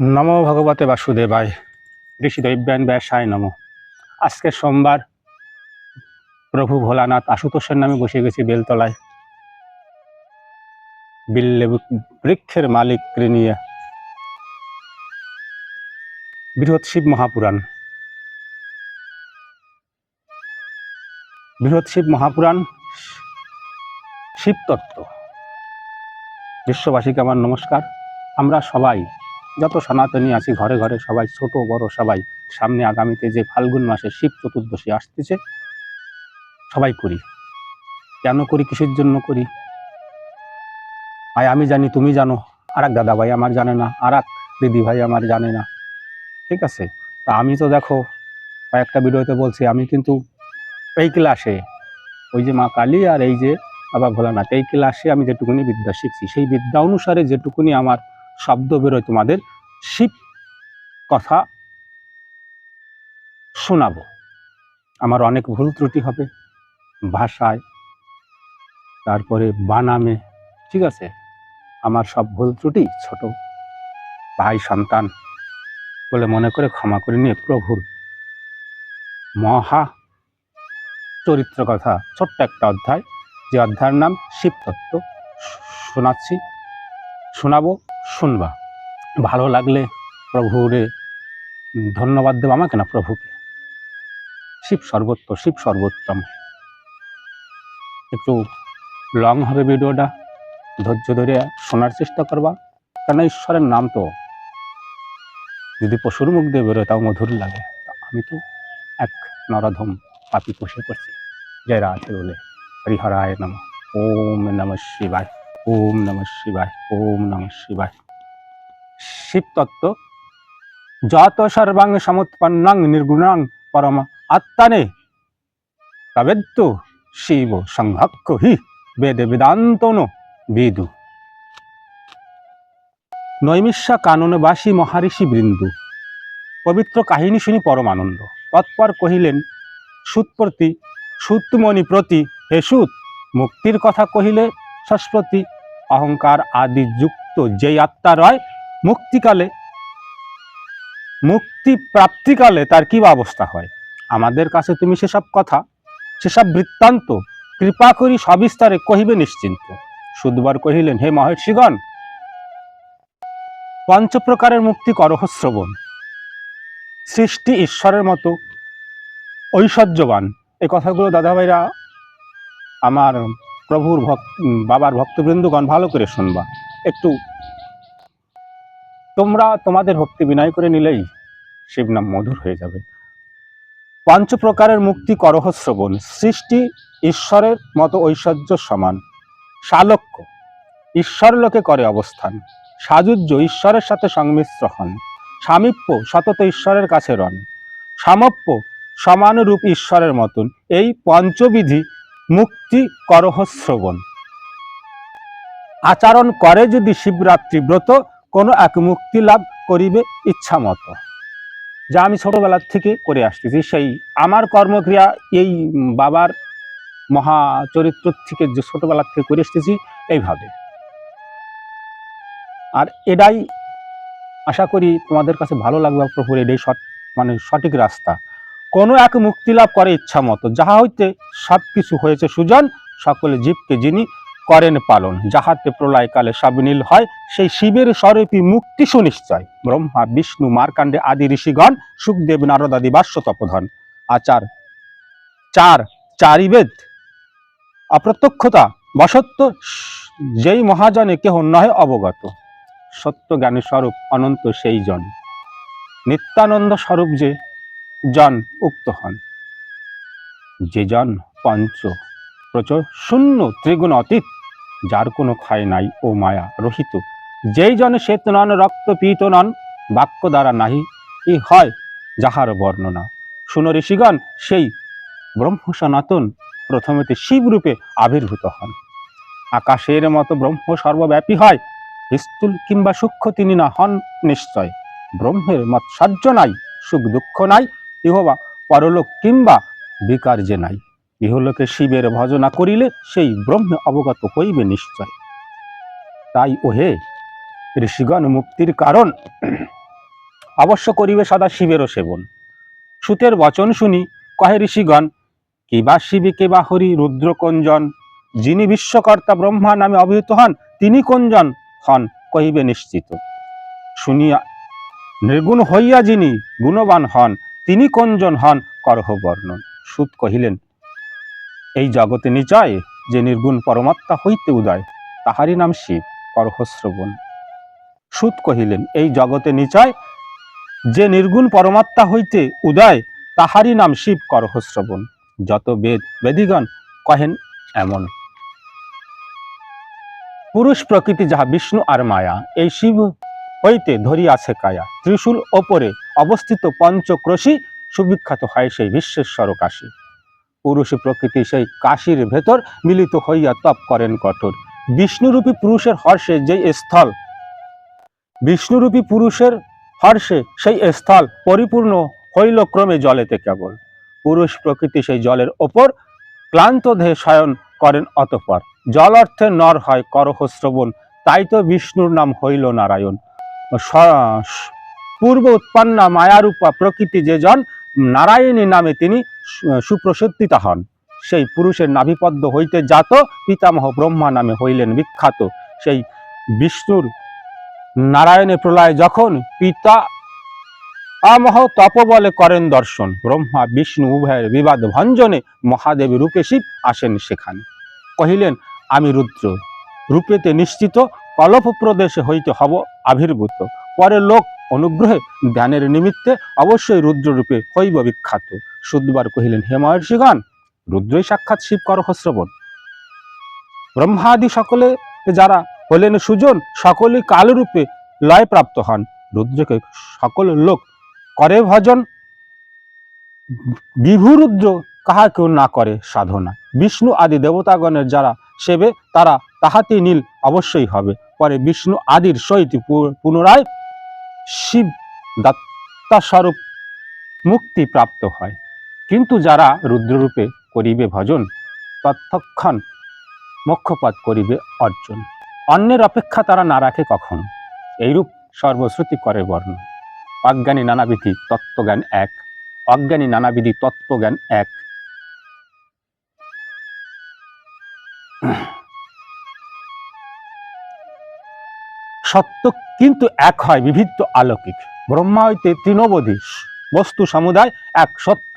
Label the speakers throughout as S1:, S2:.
S1: নমো ভগবতে বাসুদেবায় ঋষি দৈব্যান ব্যাসায় নম। আজকে সোমবার, প্রভু ভোলানাথ আশুতোষের নামে বসে গেছি বেলতলায়। বিল্লে বৃক্ষের মালিক নিয়ে। বৃহৎ শিব মহাপুরাণ। বৃহৎ শিব মহাপুরাণ, শিবতত্ত্ব। বিশ্ববাসীকে আমার নমস্কার। আমরা সবাই যত সনাতনী আছি ঘরে ঘরে সবাই, ছোট, বড় সবাই, সামনে আগামীতে যে ফাল্গুন মাসে শিব চতুর্দশী আসতেছে, সবাই করি। কেন করি, কিসের জন্য করি? আয়, আমি জানি তুমি জানো। আর এক দাদা ভাই আমার জানে না আর এক দিদি ভাই আমার জানে না। ঠিক আছে? তা আমি তো দেখো, কয়েকটা ভিডিওতে বলছি, আমি কিন্তু এই ক্লাসে, ওই যে মা কালী আর এই যে বাবা ভোলানাথ, এই ক্লাসে আমি যেটুকুনি বিদ্যা শিখছি, সেই বিদ্যা অনুসারে যেটুকুনি আমার শব্দ বেরোয় তোমাদের। শিব কথা শোনাবো। আমার অনেক ভুল ত্রুটি হবে ভাষায়, তারপরে বানামে, ঠিক আছে? আমার সব ভুল ত্রুটি ছোট ভাই সন্তান বলে মনে করে ক্ষমা করে নিয়ে প্রভুর মহা চরিত্র কথা, ছোট্ট একটা অধ্যায়। যে অধ্যায়ের নাম শিবতত্ত্ব। শোনাচ্ছি, শোনাবো। শুনবা। ভালো লাগলে প্রভুরে ধন্যবাদ দেবো আমাকে না প্রভুকে? শিব সর্বোত্ত শিব সর্বোত্তম। একটু লং হবে ভিডিওটা। ধৈর্য ধরে শোনার চেষ্টা করবা। কেন ঈশ্বরের নাম তো? যদি পশুর মুখ দিয়ে বেরোয়, তাও মধুর লাগে। আমি তো এক নরধম পাপি কষে করছি জয় রাধে বলে। হরিহরায় নম। ওম নম শিবায়। ওম নম শিবায়, ওম নম শিবায়। শিব তত্ত্ব যত সর্বাঙ্গ সমুৎপন্নাং নির্গুণাং পরম আত্মানে, তবেদ্য শিব সংহক্ষ হি বেদে বেদান্তন বেদু। নৈমিষা কাননবাসী মহারিষি বৃন্দু, পবিত্র কাহিনী শুনি পরম আনন্দ তৎপর কহিলেন সুতপ্রতি সুতমণি প্রতি হে সুত মুক্তির কথা কহিলে সস্প্রতি অহংকার আদি যুক্ত যেই আত্মা রয়, মুক্তিকালে, মুক্তি প্রাপ্তিকালে তার কি অবস্থা হয়? আমাদের কাছে তুমি সেসব কথা, সেসব বৃত্তান্ত কৃপা করি সবিস্তারে কহিবে নিশ্চিন্ত। সুদবার কহিলেন, হে মহর্ষিগণ, পঞ্চপ্রকারের মুক্তি করহ শ্রবণ। সৃষ্টি ঈশ্বরের মতো ঐশ্বর্যবান। এ কথাগুলো দাদাভাইরা আমার প্রভুর ভক্ত বাবার ভক্তবৃন্দগণ ভালো করে শুনবা। একটু তোমরা তোমাদের ভক্তি বিনয় করে নিলেই শিব নাম মধুর হয়ে যাবে। পঞ্চ প্রকারের মুক্তি করহ শ্রবণ, সৃষ্টি ঈশ্বরের মতো ঐশ্বর্য সমান। শালক্য ঈশ্বর লোকে করে অবস্থান। সাজুজ্য ঈশ্বরের সাথে সংমিশ্র হন। সামীপ্য, সতত ঈশ্বরের কাছে রন। সামপ্য, সমানরূপ ঈশ্বরের মতন। এই পঞ্চবিধি মুক্তি করহ শ্রবণ। আচরণ করে যদি শিবরাত্রি ব্রত, কোনো এক মুক্তি লাভ করিবে ইচ্ছা মতো। যা আমি ছোটবেলার থেকে করে আসতেছি, সেই আমার কর্মক্রিয়া, এই বাবার মহা চরিত্র থেকে যে ছোটবেলার থেকে করে আসতেছি এইভাবে। আর এটাই আশা করি তোমাদের কাছে ভালো লাগবে, প্রভুর এটাই সৎ মানে সঠিক রাস্তা। কোনো এক মুক্তি লাভ করে ইচ্ছা মতো। যাহা হইতে সব কিছু হয়েছে সুজন, সকলে জীবকে যিনি করেন পালন। যাহাতে প্রলয়কালে সব নীল হয়, সেই শিবের স্বরূপী মুক্তি সুনিশ্চয়। ব্রহ্মা, বিষ্ণু, মার্কাণ্ডে আদি ঋষিগণ, সুখদেব, নারদ আদি বাস্য তপধন। আচার, চার চারি বেদ অপ্রত্যক্ষতা, বসত্ব, যেই মহাজনে কেহ নহে অবগত। সত্য জ্ঞানের স্বরূপ অনন্ত সেই জন নিত্যানন্দ স্বরূপ যে জন উক্ত হন। যে জন পঞ্চ প্রচ শূন্য ত্রিগুণ অতীত, যার কোনো ক্ষয় নাই ও মায়া রহিত। যেই জন শ্বেত নন, রক্ত পীত নন, বাক্য দ্বারা নাহি, ই হয় যাহার বর্ণনা। শুনো ঋষিগণ, সেই ব্রহ্ম সনাতন প্রথমেতে শিবরূপে আবির্ভূত হন। আকাশের মতো ব্রহ্ম সর্বব্যাপী হয়, স্থূল কিংবা সূক্ষ্ম তিনি না হন নিশ্চয়। ব্রহ্মের মৎসর্য নাই, সুখ দুঃখ নাই ইহবা পরলোক কিংবা বিকার যে নাই, ইহলোকে শিবের ভজনা করিলে সেই ব্রহ্মে অবগত হইবে নিশ্চয়। তাই ওহে ঋষিগণ, মুক্তির কারণ অবশ্য করিবে সদা শিবেরও সেবন। সুতের বচন শুনি, কহে ঋষিগণ কিবা শিবে কেবা হরি রুদ্র কোনজন? যিনি বিশ্বকর্তা ব্রহ্মা নামে অভিহিত হন, তিনি কোনজন? হন, কহিবে নিশ্চিত। শুনিয়া নির্গুণ হইয়া যিনি গুণবান হন তিনি কোনজন হন? করহ বর্ণন। সুত কহিলেন, এই জগতে নিচয় যে নির্গুণ পরমাত্মা হইতে উদয়, তাহারই নাম শিব, করহ শ্রবণ। সুত কহিলেন, এই জগতে নিচয় যে নির্গুণ পরমাত্মা হইতে উদয়, তাহারই নাম শিব, করহ শ্রবণ। যত বেদ বেদিগণ কহেন এমন। পুরুষ প্রকৃতি যাহা বিষ্ণু আর মায়া, এই শিব হইতে ধরিয়াছে কায়া। ত্রিশূল ওপরে অবস্থিত পঞ্চক্রোশী সুবিখ্যাত হয় সেই বিশ্বেশ্বর কাশী পুরুষ প্রকৃতি সেই কাশীর ভেতর মিলিত হইয়া তপ করেন কঠোর। বিষ্ণুরূপী পুরুষের হর্ষে যেই স্থল, বিষ্ণুরূপী পুরুষের হর্ষে সেই স্থল পরিপূর্ণ হইল ক্রমে জলেতে কেবল। পুরুষ প্রকৃতি সেই জলের ওপর ক্লান্ত দেহে শয়ন করেন অতপর। জল অর্থে নর হয় করহ শ্রবণ, তাই তো বিষ্ণুর নাম হইল নারায়ণ। পূর্ব উৎপন্না মায়ারূপা প্রকৃতি যে জন নারায়ণী নামে তিনি সুপ্রসিদ্ধিতা হন। সেই পুরুষের নাভিপদ্ম হইতে জাত, পিতামহ ব্রহ্মা নামে হইলেন বিখ্যাত। সেই বিষ্ণুর নারায়ণে প্রলয় যখন পিতা আমহ তপবলে করেন দর্শন, ব্রহ্মা, বিষ্ণু উভয়ের বিবাদ ভঞ্জনে মহাদেব রূপে শিব আসেন সেখানে। কহিলেন, আমি রুদ্র, রূপেতে নিশ্চিত কলপ প্রদেশে হইতে হব আবির্ভূত। পরে লোক অনুগ্রহে ধ্যানের নিমিত্তে অবশ্যই রুদ্ররূপে হইব বিখ্যাত। সুদবার কহিলেন, হে মহর্ষিগণ, রুদ্রই সাক্ষাৎ শিব করহ শ্রবণ ব্রহ্মাদি সকলে যারা হলেন সুজন, সকলেই কালরূপে লয় প্রাপ্ত হন। রুদ্রকে সকল লোক করে ভজন। বিভুরুদ্র কাহা কেউ না করে সাধনা। বিষ্ণু আদি দেবতাগণের যারা সেবে, তারা তাহাতে নীল অবশ্যই হবে। পরে বিষ্ণু আদির সহিত পুনরায় শিব দত্তাস্বরূপ মুক্তি প্রাপ্ত হয়। কিন্তু যারা রুদ্ররূপে করিবে ভজন তৎক্ষণ মোক্ষপাত করিবে অর্জন। অন্যের অপেক্ষা তারা না রাখে কখনো? এইরূপ সর্বশ্রুতি করে বর্ণ। অজ্ঞানী নানাবিধি তত্ত্বজ্ঞান এক। অজ্ঞানী নানাবিধি তত্ত্বজ্ঞান এক। সত্য কিন্তু এক হয় বিভিন্ন আলৌকিক। ব্রহ্মা হইতে তৃণবধি বস্তু সমুদায় এক সত্য।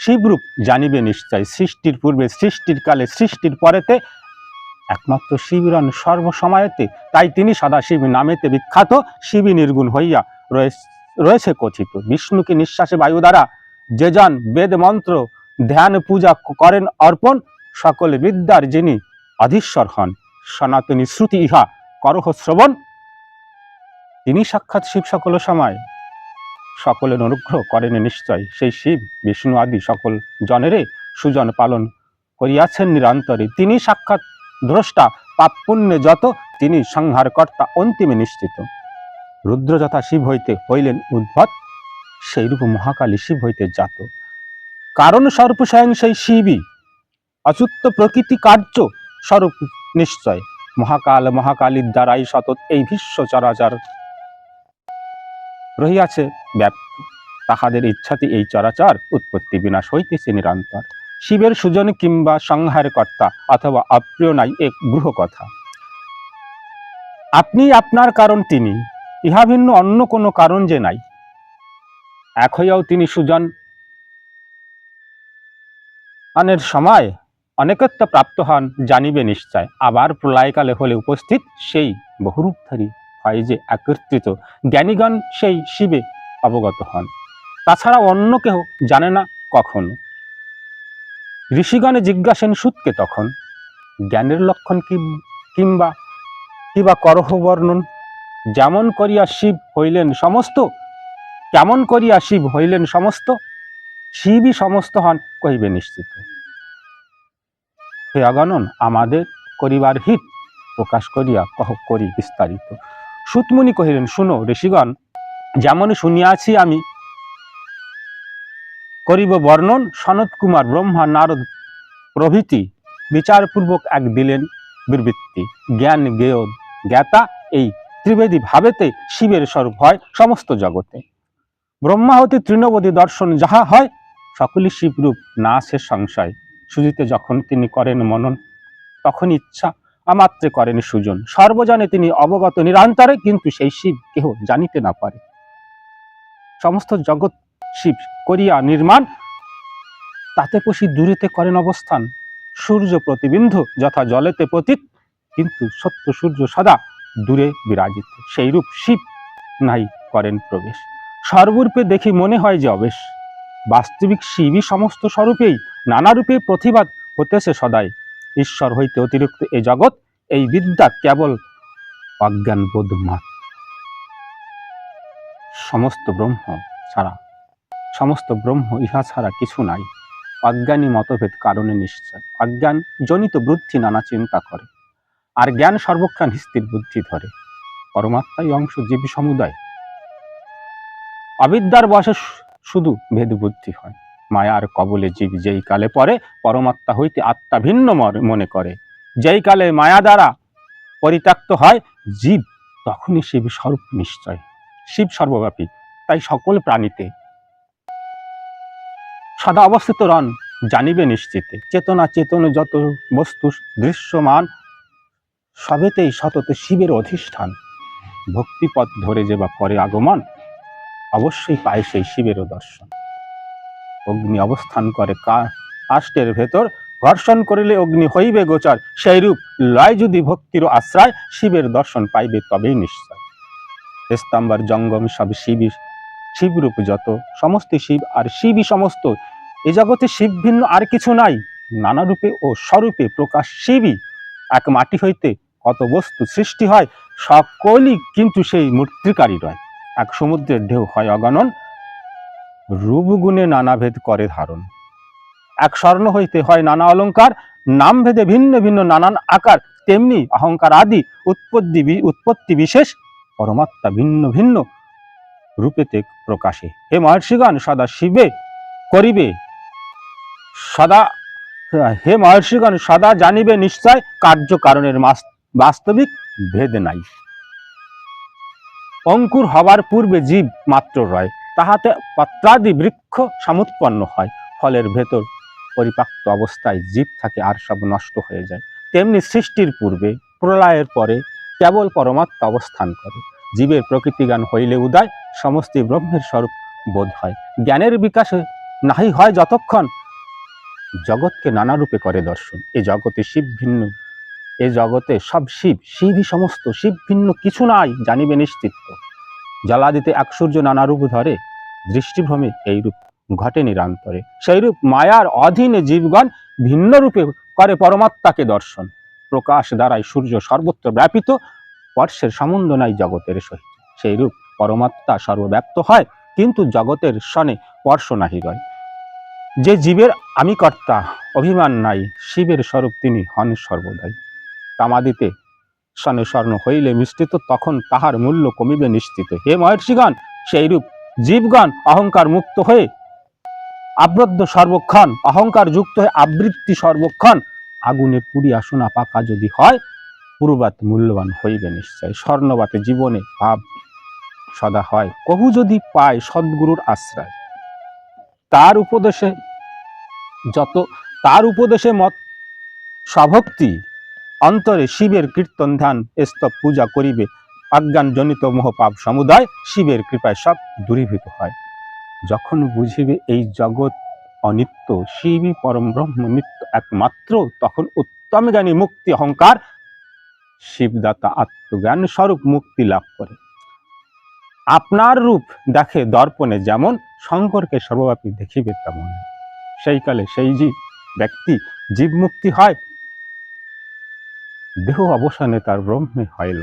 S1: শিবরূপ জানিবে নিশ্চয়, সৃষ্টির পূর্বে, সৃষ্টির কালে, সৃষ্টির পরেতে। একমাত্র শিবিরন সর্বসময়েতে, তাই তিনি সদাশিব নামেতে বিখ্যাত। শিবী নির্গুণ হইয়া রয়েছে কথিত। বিষ্ণুকে নিঃশ্বাসে বায়ু দ্বারা যে যান বেদ মন্ত্র ধ্যান পূজা করেন অর্পণ, সকলে বিদ্যার যিনি অধীশ্বর হন। সনাতনী শ্রুতি ইহা করহ শ্রবণ। তিনি সাক্ষাৎ শিব সকল সময়। সকলের অনুগ্রহ করেন নিশ্চয় সেই শিব, বিষ্ণু আদি সকল জনেরে সুজন পালন করিয়াছেন নিরন্তরে। তিনি সাক্ষাৎ দ্রষ্টা পাপ পুণ্যে যত, তিনি সংহারকর্তা অন্তিমে নিশ্চিত। রুদ্র যথা শিব হইতে হইলেন উদ্ভট, সেইরূপ মহাকালী শিব হইতে জাত। কারণ স্বরূপ স্বয়ং সেই শিবই, অচ্যুত প্রকৃতি কার্য স্বরূপ নিশ্চয়। মহাকাল মহাকালীর দ্বারাই সতত এই বিশ্ব চরাচর রহিয়াছে ব্যাপ্ত। তাহাদের ইচ্ছাতে এই চরাচর উৎপত্তি বিনাশ হইতেছে নিরন্তর। শিবের সুজন কিংবা সংহার কর্তা অথবা অপ্রিয় নাই এক গ্রহ কথা আপনি আপনার কারণ তিনি, ইহা ভিন্ন অন্য কোনো কারণ যে নাই। এক হইয়াও তিনি সুজন। আনের সময় অনেকত্ব প্রাপ্ত হন, জানিবে নিশ্চয়। আবার প্রলয়কালে হলে উপস্থিত সেই বহুরূপধারী হয় যে একত্রিত। জ্ঞানীগণ সেই শিবে অবগত হন। তাছাড়া অন্য কেহ জানে না কখনো। ঋষিগণে জিজ্ঞাসেন, সুতকে তখন? জ্ঞানের লক্ষণ কি, কিংবা কিবা করহ বর্ণন? যেমন করিয়া শিব হইলেন সমস্ত কেমন করিয়া শিব হইলেন সমস্ত, শিবই সমস্ত হন কহিবে নিশ্চিত। হে অগণন, আমাদের করিবার হিত প্রকাশ করিয়া কহ, করি বিস্তারিত। সুতমুনি কহিলেন, শুনো ঋষিগণ যেমন শুনিয়াছি আমি, করিব বর্ণন সনত কুমার ব্রহ্মা নারদ প্রভৃতি বিচারপূর্বক এক দিলেন বিবৃত্তি জ্ঞান জ্ঞেয় জ্ঞাতা এই ত্রিবেদী ভাবেতে শিবের স্বরূপ হয় সমস্ত জগতে। ব্রহ্মা ব্রহ্মাহতি তৃণবতী দর্শন যাহা হয়, সকলই শিবরূপ না আছে সংশয়। সুজিতে যখন তিনি করেন মনন, তখন ইচ্ছা আমাত্রে করেন সুজন। সর্বজনে তিনি অবগত, নিরন্তরে কিন্তু সেই শিব কেহ জানিতে না পারে। সমস্ত জগৎ শিব করিয়া নির্মাণ, তাতে পশি দূরেতে করেন অবস্থান। সূর্য প্রতিবিন্ধ যথা জলেতে পতিত, কিন্তু সত্য সূর্য সদা দূরে বিরাজিত। সেই রূপ শিব নাই করেন প্রবেশ। সর্বরূপে দেখি মনে হয় যে অবেশ। বাস্তবিক শিবই সমস্ত স্বরূপেই নানারূপে প্রতিবাদ হতেছে সদাই। ঈশ্বর হইতে অতিরিক্ত এই জগৎ, এই বিদ্যা কেবল অজ্ঞান বোধ মাত্র। সমস্ত ব্রহ্ম ছাড়া, সমস্ত ব্রহ্ম ইহা ছাড়া কিছু নাই। অজ্ঞানী মতভেদ কারণে নিশ্চয়। অজ্ঞান জনিত বুদ্ধি নানা চিন্তা করে, আর জ্ঞান সর্বক্ষণ স্থির বুদ্ধি ধরে। পরমাত্মাই অংশ জীবী সমুদায়। অবিদ্যার বয়সে শু- শুধু ভেদ বুদ্ধি হয়। মায়ার কবলে জীব যেই কালে পরে পরমাত্মা হইতে আত্মা ভিন্ন মনে করে। যেই কালে মায়া দ্বারা পরিত্যক্ত হয়, জীব তখনই শিব স্বরূপ নিশ্চয়। শিব সর্বব্যাপী, তাই সকল প্রাণীতে। সদা অবস্থিত রন জানিবে নিশ্চিতে। চেতনা চেতন যত বস্তু দৃশ্যমান, সবেতেই সততে শিবের অধিষ্ঠান। ভক্তিপথ ধরে যে বা পরে আগমন, অবশ্যই পায় সেই শিবেরও দর্শন। অগ্নি অবস্থান করে। কাষ্টের ভেতর ঘর্ষণ করিলে অগ্নি হইবে গোচর। সেই রূপ লয় যদি ভক্তির আশ্রয়, শিবের দর্শন পাইবে তবেই নিশ্চয়। স্তম্বার জঙ্গম সব শিবই, শিবরূপ যত, সমস্ত শিব আর শিবই সমস্ত। এ জগতে শিব ভিন্ন আর কিছু নাই। নানা রূপে ও স্বরূপে প্রকাশ শিবই। এক মাটি হইতে কত বস্তু সৃষ্টি হয়, সকলই কিন্তু সেই মূর্তিকারী রয়। এক সমুদ্রের ঢেউ হয় অগণন রূপগুণে নানাভেদ করে ধারণ। এক স্বর্ণ হইতে হয় নানা অলংকার নাম ভেদে ভিন্ন ভিন্ন নানান আকার, তেমনি অহংকার আদি উৎপত্তি উৎপত্তি বিশেষ, পরমাত্মা ভিন্ন ভিন্ন রূপেতে প্রকাশে। হে মহর্ষিগণ, সদা শিবে করিবে। সদা, হে মহর্ষিগণ, সদা জানিবে নিশ্চয় কার্য কারণের বাস্তবিক ভেদ নাই। অঙ্কুর হবার পূর্বে জীব মাত্র রয়। তাহাতে পত্রাদি বৃক্ষ সমুৎপন্ন হয়। ফলের ভেতর পরিপাক্ত অবস্থায় জীব থাকে, আর সব নষ্ট হয়ে যায়। তেমনি সৃষ্টির পূর্বে, প্রলয়ের পরে কেবল পরমাত্মা অবস্থান করে। জীবের প্রকৃতি জ্ঞান হইলে উদয়, সমস্ত ব্রহ্মের স্বরূপ বোধ হয়। জ্ঞানের বিকাশে নাহি হয় যতক্ষণ জগৎকে নানা রূপে করে দর্শন। এ জগতে শিব ভিন্ন, এ জগতে সব শিব। শিবই সমস্ত, শিব ভিন্ন কিছু নাই, জানিবে নিশ্চিত। জলাদিতে এক সূর্য নানা রূপ ধরে, দৃষ্টিভ্রমে এই রূপ ঘটে নিরান্তরে। সেই রূপ মায়ার অধীনে জীবগণ ভিন্ন রূপে করে পরমাত্মাকে দর্শন। প্রকাশ দ্বারাই সূর্য সর্বত্র ব্যাপিত, স্পর্শের সম্বন্ধ নাই জগতের সহিত। সেই রূপ পরমাত্মা সর্বব্যাপ্ত হয়, কিন্তু জগতের সনে স্পর্শ নাহি রয় যে জীবের আমি কর্তা, অভিমান নাই, শিবের স্বরূপ তিনি হন সর্বদাই। তামাদিতে সনে স্বর্ণ হইলে মিশ্রিত, তখন তাহার মূল্য কমিবে নিশ্চিত। হে মহর্ষিগণ সেই রূপ জীবগণ অহংকার মুক্ত হয়ে আবদ্ধ সর্বক্ষণ, অহংকার যুক্ত হয়ে আবৃত্তি সর্বক্ষণ, আগুনে পুড়িয়া সোনা পাকা যদি হয়, পূর্বাত মূল্যবান হইবে নিশ্চয়। স্বর্ণবাতে জীবনে ভাব সদা হয়। কহু যদি পায় সদ্গুরুর আশ্রয়, তার উপদেশে যত, তার উপদেশে মত স্বভক্তি অন্তরে শিবের কীর্তন ধ্যান স্তব পূজা করিবে। অজ্ঞানজনিত মোহপাপ সমুদায় শিবের কৃপায় সব দূরীভূত হয়। যখন বুঝিবে এই জগৎ অনিত্য, শিবই পরম ব্রহ্ম নিত্য একমাত্র, তখন উত্তম জ্ঞানী মুক্তি অহংকার, শিবদাতা আত্মজ্ঞান স্বরূপ মুক্তি লাভ করে। আপনার রূপ দেখে দর্পণে যেমন শঙ্করকে সর্বব্যাপী দেখিবে তেমন। সেই কালে সেই জীব, ব্যক্তি জীব মুক্তি হয় দেহ অবসানে তার ব্রহ্মে হইল।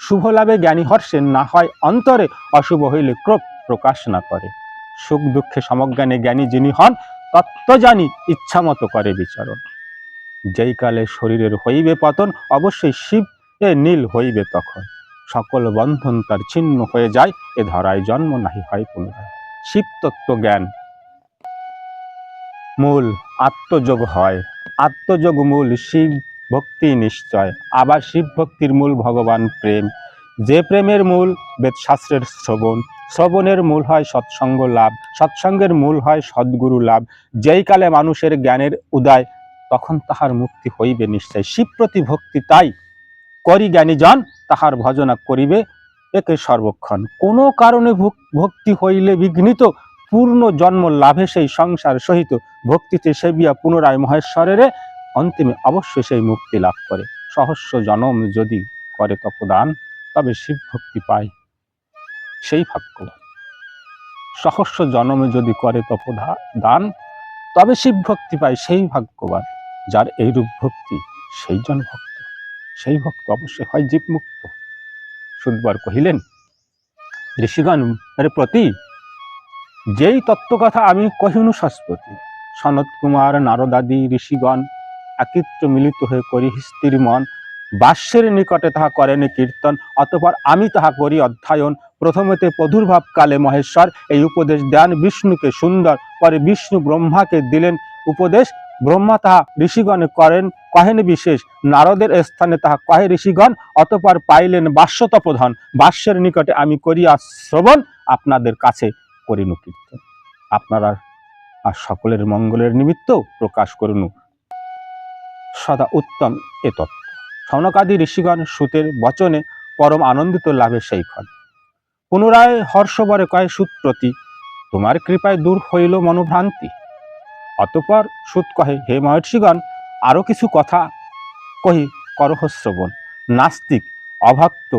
S1: শুভ লাভে জ্ঞানী হর্ষে না হয় অন্তরে অশুভ হইলে ক্রোধ প্রকাশ না করে। সুখ দুঃখে সমজ্ঞানে জ্ঞানী যিনি হন তত্ত্ব জানি ইচ্ছা মতো করে বিচরণ। যেই কালে শরীরের হইবে পতন, অবশ্যই শিব এ নীল হইবে তখন। সকল বন্ধন তার ছিন্ন হয়ে যায়, এ ধরায় জন্ম নাহি হয় পুনরায়। শিব তত্ত্ব জ্ঞান। মূল আত্মযোগ হয়। আত্মযোগ মূল শিব ভক্তি নিশ্চয়। আবার শিব ভক্তির মূল ভগবান প্রেম। যে প্রেমের মূল বেদশাস্ত্রের শ্রবণ, শ্রবণের মূল হয় সৎসঙ্গ লাভ, সৎসঙ্গের মূল হয় সদ্গুরু লাভ। যেই কালে মানুষের জ্ঞানের উদয়, তখন তাহার মুক্তি হইবে নিশ্চয়। শিব প্রতি ভক্তি তাই। করি জ্ঞানী জ্ঞানীজন, তাহার ভজনা করিবে একে সর্বক্ষণ। কোনো কারণে ভক- ভক্তি হইলে বিঘ্নিত, পূর্ণ জন্ম লাভে সেই সংসার সহিত ভক্তিতে সেবিয়া পুনরায় মহেশ্বরের অন্তিমে অবশ্যই সেই মুক্তি লাভ করে। সহস্র জনম যদি করে তপদান, তবে শিব ভক্তি পায় সেই ভাগ্যবান সহস্র জনমে যদি করে তপদা দান তবে শিব ভক্তি পায় সেই ভাগ্যবান, যার এইরূপ ভক্তি সেই জন ভক্ত। সেই ভক্ত অবশ্যই হয় জীবমুক্ত। সুদবার কহিলেন, ঋষিগণ প্রতি যেই তত্ত্বকথা আমি কহিনু সস্পতি সনত কুমার নারদাদি, ঋষিগণ একত্র মিলিত হয়ে করি স্থির মন। বাস্যের নিকটে তাহা করেন কীর্তন, অতপর আমি তাহা করি অধ্যায়ন। প্রথমতে প্রাদুর্ভাব কালে মহেশ্বর এই উপদেশ দেন, বিষ্ণুকে সুন্দর, পরে বিষ্ণু ব্রহ্মাকে দিলেন। উপদেশ, ব্রহ্মা তাহা ঋষিগণে করেন, কহেন বিশেষ, নারদের স্থানে তাহা কহে ঋষিগণ, অতপর পাইলেন বাস্যতপধন বাস্যের নিকটে আমি করিয়া শ্রবণ, আপনাদের কাছে করিনু কীর্তন। আপনারা আর সকলের মঙ্গলের নিমিত্ত প্রকাশ করুন। সদা উত্তম এ তত্ত্ব। সনকাদি ঋষিগণ সুতের বচনে পরম আনন্দিত লাভে সেই ক্ষণ পুনরায় হর্ষবরে কয় সুত প্রতি, তোমার কৃপায় দূর হইল মনোভ্রান্তি। অতপর সুত কহে, হে মহর্ষিগণ, আরও কিছু কথা কহি করহ শ্রবণ। নাস্তিক, অভক্ত,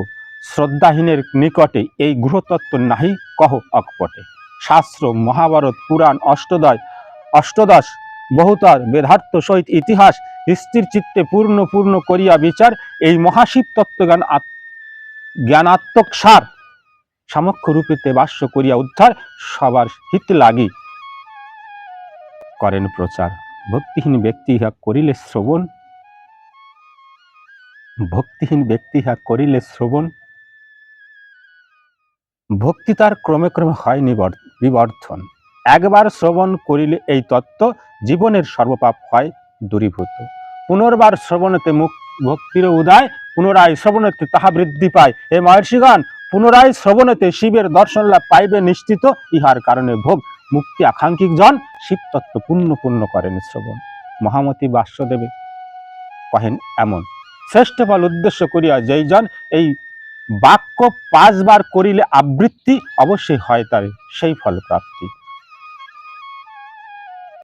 S1: শ্রদ্ধাহীনের নিকটে এই গৃহতত্ত্ব নাহি কহ অকপটে। শাস্ত্র, মহাভারত, পুরাণ, অষ্টদয়, অষ্টদশ বহুতর বেদার্থ সহিত ইতিহাস স্থির চিত্তে পূর্ণ পূর্ণ করিয়া বিচার, এই মহাশিব তত্ত্বজ্ঞান জ্ঞানাত্মক সার সামক্ষ রূপেতে বাস্য করিয়া উদ্ধার সবার হিত লাগি। করেন প্রচার। ভক্তিহীন ব্যক্তি ইহা করিলে শ্রবণ। ভক্তিহীন ব্যক্তি ইহা করিলে শ্রবণ। ভক্তি তার ক্রমে ক্রমে হয় বিবর্ধন। একবার শ্রবণ করিলে এই তত্ত্ব জীবনের সর্বপাপ হয় দূরীভূত। পুনর্বার শ্রবণতে মুখ, ভক্তির উদয়, পুনরায় শ্রবণতে তাহা বৃদ্ধি পায়। হে মহর্ষিগণ, পুনরায় শ্রবণতে শিবের দর্শন লাভ পাইবে নিশ্চিত, ইহার কারণে ভোগ মুক্তি আকাঙ্ক্ষিক জন শিব তত্ত্ব পূর্ণ পূর্ণ করেন শ্রবণ। মহামতি বাস্যদেবে কহেন এমন, শ্রেষ্ঠ ফল উদ্দেশ্য করিয়া যেই জন এই বাক্য পাঁচবার করিলে আবৃত্তি অবশ্যই হয় তার সেই ফল প্রাপ্তি